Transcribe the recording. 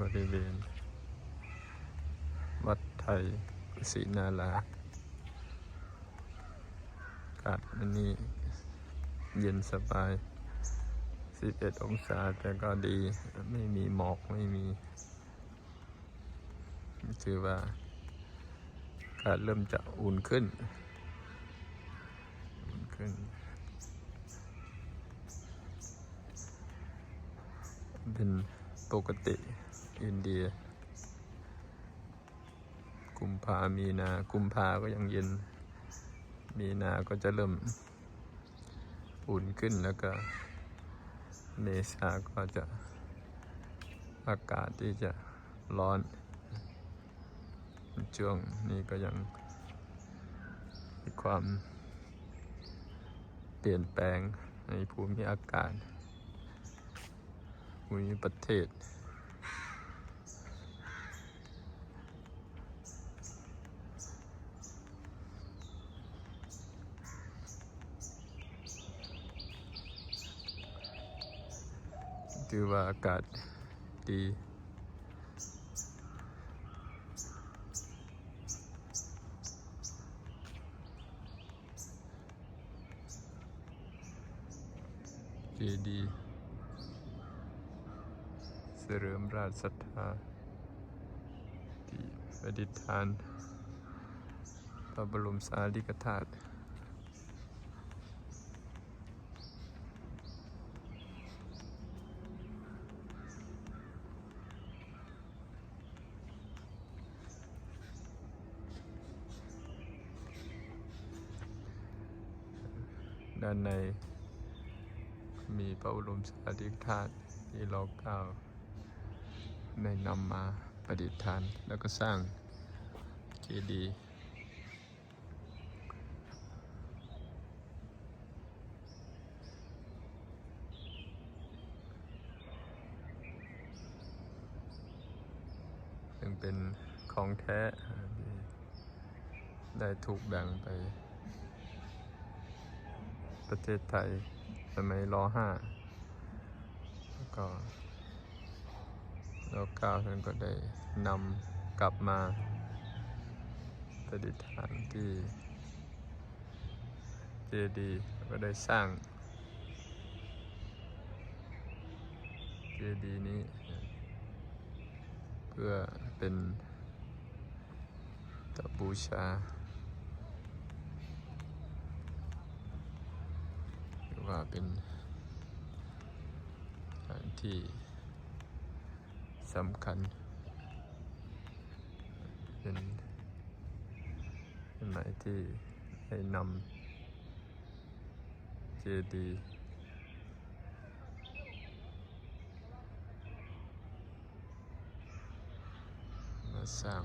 บริเวณ วัดไทยศรีนาราอากาศอันนี้เย็นสบาย 11 องศาแต่ก็ดี ไม่มีหมอกไม่มี ถือว่าอากาศเริ่มจะอุ่นขึ้น อุ่นขึ้นเป็นปกติ อินเดีย กุมภามีนา กุมภาก็ยังเย็น มีนาก็จะเริ่มอุ่นขึ้นแล้วก็ เมษาก็จะอากาศที่จะร้อน ช่วงนี้ก็ยังมีความเปลี่ยนแปลงในภูมิอากาศภูมิประเทศ ถือว่าอากาศดี เจดีเสริมราชศรัทธาที่ประดิษฐานพระบรมสารีริกธาตุ ด้านใน มีพระบรมสารีริกธาตุที่เราเกล่าวได้นำมาประดิษฐาน แล้วก็สร้างเจดีย์ซึ่งเป็นของแท้ที่ได้ถูกแบ่งไป ประเทศไทย สมัยรห้าแล้วก็รเก้าท่านก็ได้นำกลับมาประดิษฐานที่เจดีย์ก็ได้สร้างเจดีย์นี้ เพื่อเป็นตบูชา หรือ ว่าเป็นสถานที่สำคัญ เป็นสมัยที่ได้นำเจดีย์มาสร้าง